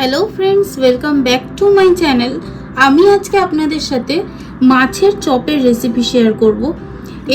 Hello friends welcome back to my channel আমি আজকে আপনাদের সাথে মাছের চপের রেসিপি শেয়ার করব।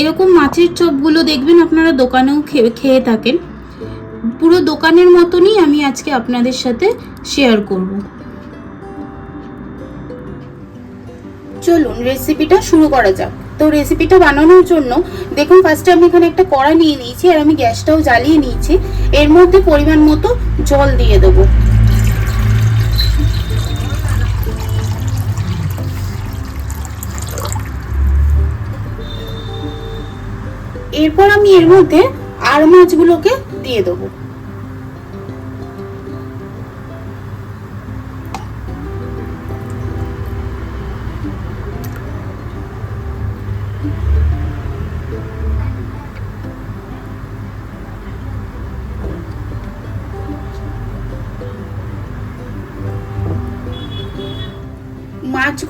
এরকম মাছের চপগুলো দেখবেন আপনারা দোকানেও খেয়ে থাকেন। পুরো দোকানের মতনই আমি আজকে আপনাদের সাথে শেয়ার করব। চলুন রেসিপিটা শুরু করা যাক। তো রেসিপিটা বানানোর জন্য দেখুন ফার্স্টে আমি এখানে একটা কড়া নিয়ে নিয়েছি আর আমি গ্যাসটাও জ্বালিয়ে নিয়েছি। এর মধ্যে পরিমাণ মতো জল দিয়ে দেবো। এরপর আমি এর মধ্যে আর মাছগুলোকে দিয়ে দেবো।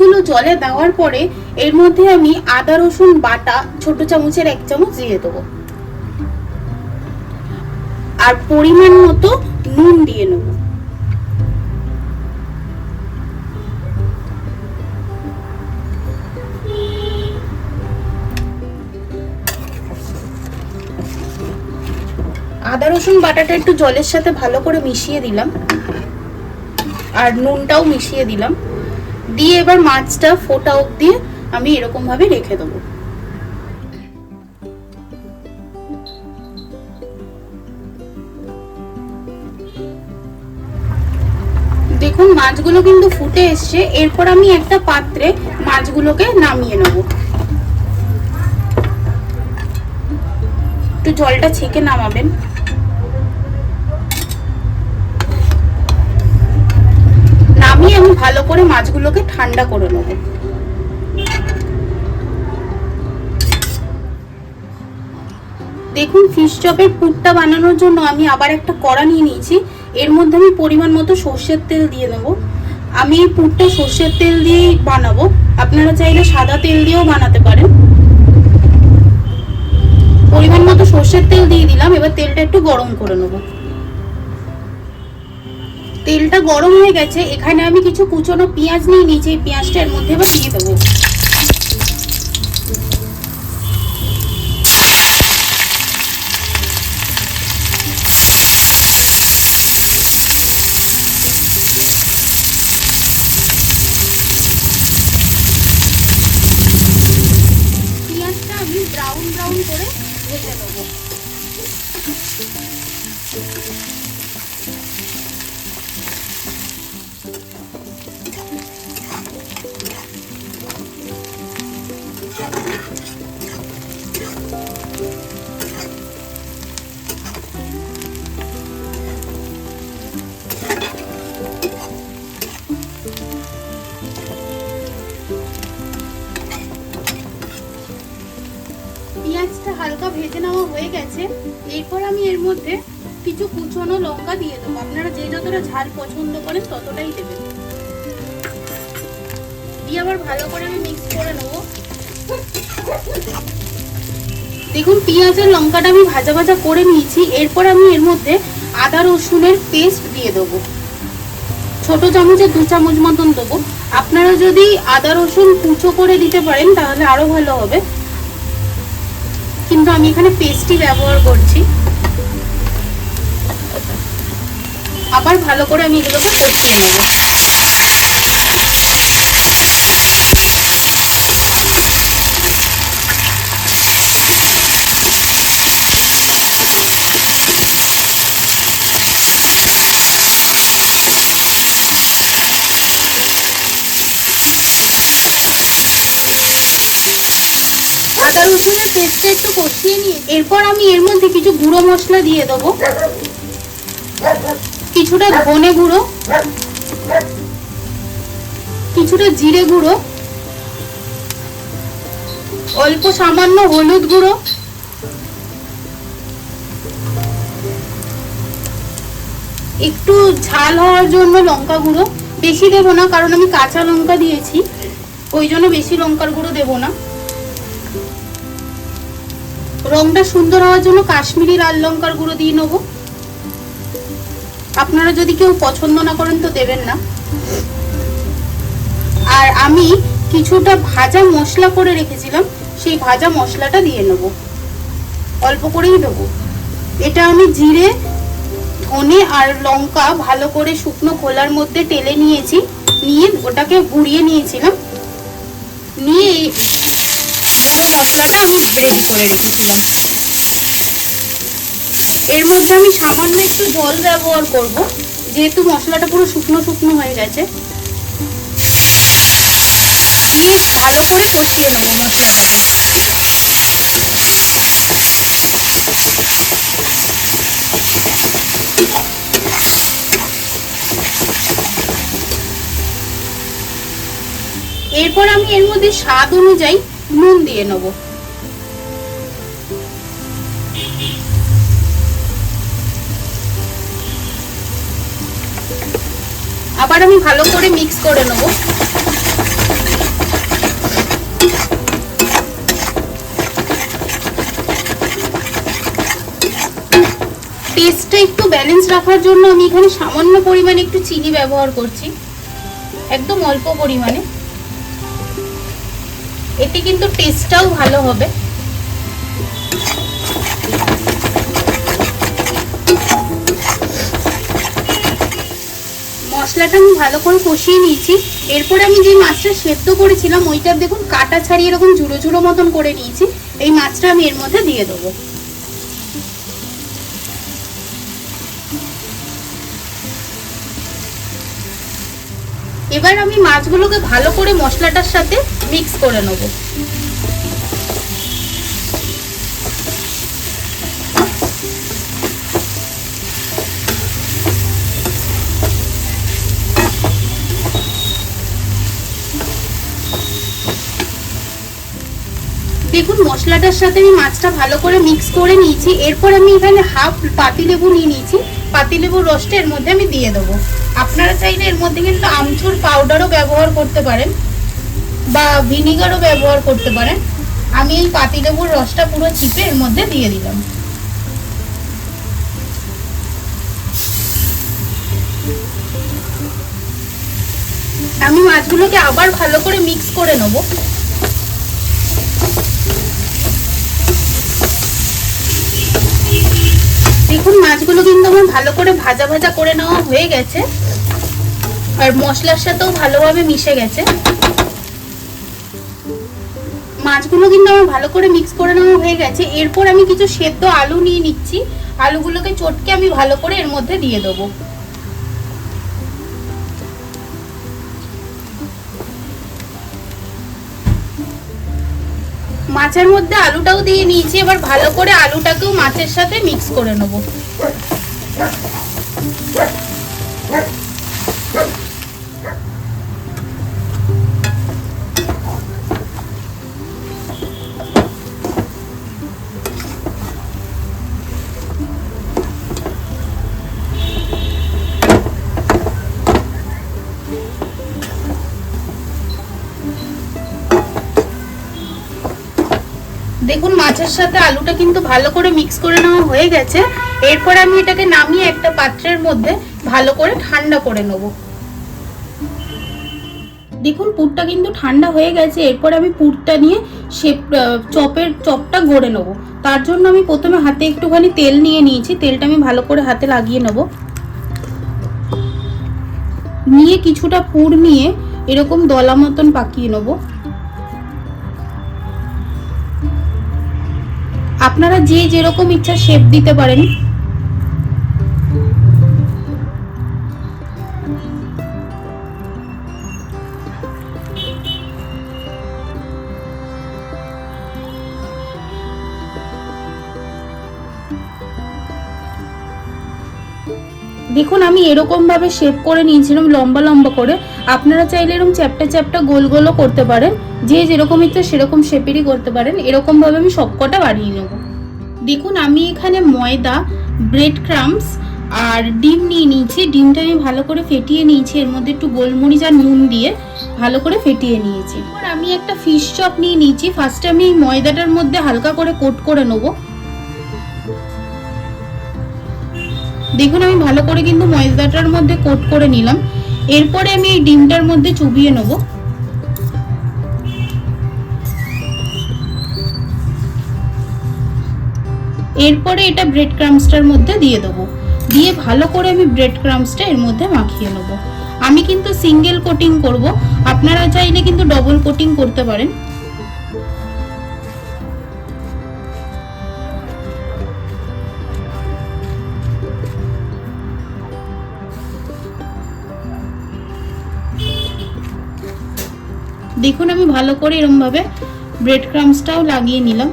মাছগুলো জলে দেওয়ার পরে এর মধ্যে আমি আদা, রসুন বাটা ছোট চামচের এক চামচ দিয়ে দেবো। আর পরিমাণ মতো নুন দিয়ে নেব। আদা, রসুন বাটাটা একটু জলের সাথে ভালো করে মিশিয়ে দিলাম। আর নুনটাও মিশিয়ে দিলাম। দিয়ে এবার মাছটা ফোটা অবধি আমি এরকম ভাবে রেখে দেবো। দেখুন, মাছগুলো কিন্তু ফুটে এসছে। এরপর আমি একটা পাত্রে মাছগুলোকে নামিয়ে নেব। একটু জলটা ছেঁকে নামাবেন। নামিয়ে আমি ভালো করে মাছগুলোকে ঠান্ডা করে নেব। দেখুন ফিশ চপের পুরটা বানানোর জন্য আমি আবার একটা কড়া নিয়ে নিয়েছি। এর মধ্যে আমি পরিমাণ মতো সর্ষের তেল দিয়ে দেবো। আমি এই পুরটা সর্ষের তেল দিয়েই বানাবো। আপনারা চাইলে সাদা তেল দিয়েও বানাতে পারেন। পরিমাণ মতো সর্ষের তেল দিয়ে দিলাম। এবার তেলটা একটু গরম করে নেব। তেলটা গরম হয়ে গেছে, এখানে আমি কিছু কুচনো পেঁয়াজ নিয়ে নিয়েছি, এই পেঁয়াজটা এর মধ্যে এবার দিয়ে দেবো। পেঁয়াজটা আমি ব্রাউন ব্রাউন করে ভেজে নেব। ভেজে নেওয়া হয়ে গেছে, এরপর আমি এর মধ্যে কিছু কুচনো লঙ্কা দিয়ে দেবো। আপনারা যে যতটা ঝাল পছন্দ করেন ততটাই দেবেন। দিয়ে আবার ভালো করে আমি মিক্স করে নেব। দেখুন, পেঁয়াজ আর লঙ্কাটা আমি ভাজা ভাজা করে নিয়েছি। এরপর আমি এর মধ্যে আদা রসুনের পেস্ট দিয়ে দেবো। ছোট চামচে দু চামচ মতন দেবো। আপনারা যদি আদা রসুন কুচো করে দিতে পারেন, তাহলে আরও ভালো হবে। কিন্তু আমি এখানে পেস্টই ব্যবহার করছি। আবার ভালো করে আমি এগুলোকে কষিয়ে নেব। একটু কষিয়ে নিয়ে, এরপর আমি এর মধ্যে কিছু গুঁড়ো মশলা দিয়ে দেবো। কিছুটা ধনে গুঁড়ো, কিছুটা জিরে গুঁড়ো, অল্প সামান্য হলুদ গুঁড়ো, একটু ঝাল হওয়ার জন্য লঙ্কা গুঁড়ো। বেশি দেবো না, কারণ আমি কাঁচা লঙ্কা দিয়েছি, ওই জন্য বেশি লঙ্কার গুঁড়ো দেবো না। রংটা সুন্দর হওয়ার জন্য কাশ্মীরি লাল লঙ্কার গুঁড়ো দিয়ে নেব। আপনারা যদি কেউ পছন্দ না করেন তো দেবেন না। আর আমি কিছুটা ভাজা মশলা করে রেখেছিলাম, সেই ভাজা মশলাটা দিয়ে নেব। অল্প করেই দেবো। এটা আমি জিরে, ধনে আর লঙ্কা ভালো করে শুকনো খোলার মধ্যে টেলে নিয়েছি, নিয়ে ওটাকে গুঁড়িয়ে নিয়েছিলাম। নিয়ে এই মশলাটা আমি রেডি করে রেখেছিলাম। এর মধ্যে আমি সামান্য একটু জল ব্যবহার করব, যেহেতু মশলাটা পুরো শুকনো শুকনো হয়ে গেছে। দিয়ে ভালো করে কষিয়ে নেব মশলাটাকে। এরপর আমি এর মধ্যে স্বাদ অনুযায়ী নুন দিয়ে নেব। আবার আমি ভালো করে মিক্স করে নেব। টেস্টটা একটু ব্যালেন্স রাখার জন্য আমি এখানে সামান্য পরিমাণে একটু চিনি ব্যবহার করছি। একদম অল্প পরিমাণে। এতে কিন্তু টেস্টটাও ভালো হবে। মশলাটা আমি ভালো করে কষিয়ে নিয়েছি। এরপর আমি যে মাছটা সেদ্ধ করেছিলাম, ওইটা দেখুন কাটা ছাড়িয়ে এরকম ঝুড়ো ঝুড়ো মতন করে নিয়েছি। এই মাছটা আমি এর মধ্যে দিয়ে দেবো। এবার আমি মাছগুলোকে ভালো করে মশলাটার সাথে মিক্স করে নেব। দেখুন, মশলাটার সাথে আমি মাছটা ভালো করে মিক্স করে নিয়েছি। এরপর আমি এখানে হাফ পাতি লেবু নিয়ে নিয়েছি। পাতিলেবুর রসটা এর মধ্যে আমি দিয়ে দেবো। আপনারা চাইলে এর মধ্যে কিন্তু আমচুর পাউডারও ব্যবহার করতে পারেন বা ভিনিগারও ব্যবহার করতে পারেন। আমি এই পাতিলেবুর রসটা পুরো চিপে এর মধ্যে দিয়ে দিলাম। আমি মাছগুলোকে আবার ভালো করে মিক্স করে নেব। দেখুন, মাছগুলো কিন্তু আমার ভালো করে ভাজা ভাজা করে নেওয়া হয়ে গেছে। আর মশলার সাথেও ভালোভাবে মিশে গেছে। মাছগুলো কিন্তু আমার ভালো করে মিক্স করে নেওয়া হয়ে গেছে। এরপর আমি কিছু সেদ্ধ আলু নিয়ে নিচ্ছি। আলুগুলোকে চটকে আমি ভালো করে এর মধ্যে দিয়ে দেবো। মাছের মধ্যে আলুটাও দিয়ে নিয়েছি এবার ভালো করে আলুটাকেও মাছের সাথে মিক্স করে নেব। দেখুন, মাছের সাথে আলুটা কিন্তু ভালো করে মিক্স করে নেওয়া হয়ে গেছে। এরপর আমি এটাকে নামিয়ে একটা পাত্রের মধ্যে ভালো করে ঠান্ডা করে নেব। দেখুন, পুরটা কিন্তু ঠান্ডা হয়ে গেছে। এরপর আমি পুরটা নিয়ে সে চপের চপটা গড়ে নেব। তার জন্য আমি প্রথমে হাতে একটুখানি তেল নিয়ে নিয়েছি। তেলটা আমি ভালো করে হাতে লাগিয়ে নেব। নিয়ে কিছুটা পুর নিয়ে এরকম দলা মতন পাকিয়ে নেব। আপনারা যে যেরকম ইচ্ছা শেপ দিতে পারেন। দেখুন, আমি এরকম ভাবে শেপ করে নিয়েছিলাম, লম্বা লম্বা করে। আপনারা চাইলে এরকম চ্যাপটা চ্যাপটা গোল গোলও করতে পারেন। যে যেরকম ইচ্ছে সেরকম শেপেরই করতে পারেন। এরকমভাবে আমি সবকটা বানিয়ে নেব। দেখুন, আমি এখানে ময়দা ব্রেড ক্রামস আর ডিম নিয়ে নিয়েছি। ডিমটা আমি ভালো করে ফেটিয়ে নিয়েছি। এর মধ্যে একটু গোলমরিচ আর নুন দিয়ে ভালো করে ফেটিয়ে নিয়েছি। এরপর আমি একটা ফিশ চপ নিয়ে নিয়েছি। ফার্স্টে আমি এই ময়দাটার মধ্যে হালকা করে কোট করে নেব। দেখুন, আমি ভালো করে কিন্তু ময়দাটার মধ্যে কোট করে নিলাম। এরপরে আমি এই ডিমটার মধ্যে চুবিয়ে নেব। এরপরে এটা ব্রেড ক্রামসটার মধ্যে দিয়ে দেবো। দিয়ে ভালো করে আমি ব্রেড ক্রামসটা এর মধ্যে মাখিয়ে নেব। আমি কিন্তু সিঙ্গেল কোটিং করব। আপনারা চাইলে কিন্তু ডবল কোটিং করতে পারেন। দেখুন, আমি ভালো করে এরম ভাবে ব্রেড ক্রামসটাও লাগিয়ে নিলাম।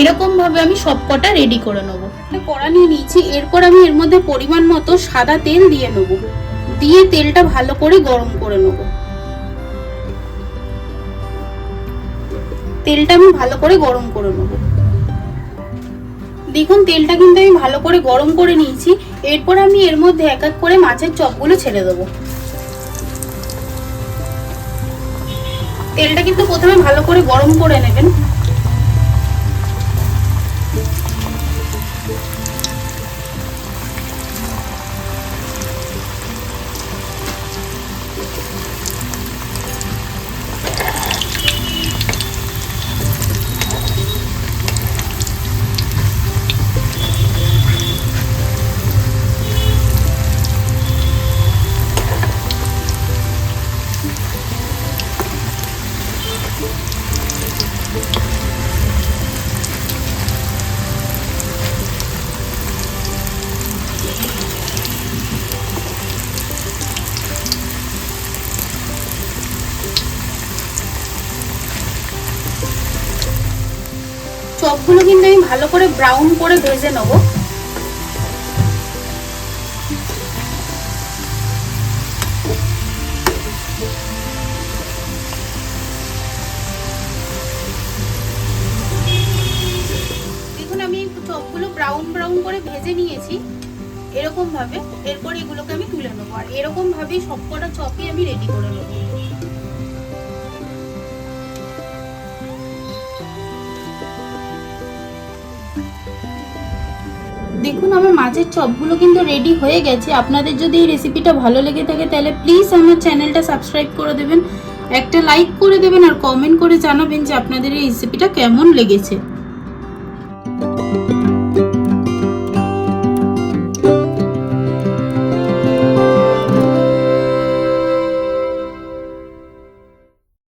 এরকম ভাবে আমি সব কটা রেডি করে নেব। কড়া নিয়ে নিয়েছি, এরপর আমি এর মধ্যে পরিমাণ মতো সাদা তেল দিয়ে নেব। দিয়ে তেলটা ভালো করে গরম করে নেব। তেলটা আমি ভালো করে গরম করে নেব। দেখুন, তেলটা কিন্তু আমি ভালো করে গরম করে নিয়েছি। এরপর আমি এর মধ্যে এক এক করে মাছের চপগুলো ছেড়ে দেবো। তেলটা কিন্তু প্রথমে ভালো করে গরম করে নেবেন। ভালো করে ব্রাউন করে ভেজে নেব। দেখুন, আমি চপগুলো ব্রাউন ব্রাউন করে ভেজে নিয়েছি এরকম ভাবে এরপর এগুলোকে আমি তুলে নেব। আর এরকম ভাবেই সবকটা চপই আমি রেডি করে নেব। দেখুন, আমার মাছের চপগুলো কিন্তু রেডি হয়ে গেছে। আপনাদের যদি এই রেসিপিটা ভালো লেগে থাকে, তাহলে প্লিজ আমার চ্যানেলটা সাবস্ক্রাইব করে দেবেন, একটা লাইক করে দেবেন, আর কমেন্ট করে জানাবেন যে আপনাদের এই রেসিপিটা কেমন লেগেছে।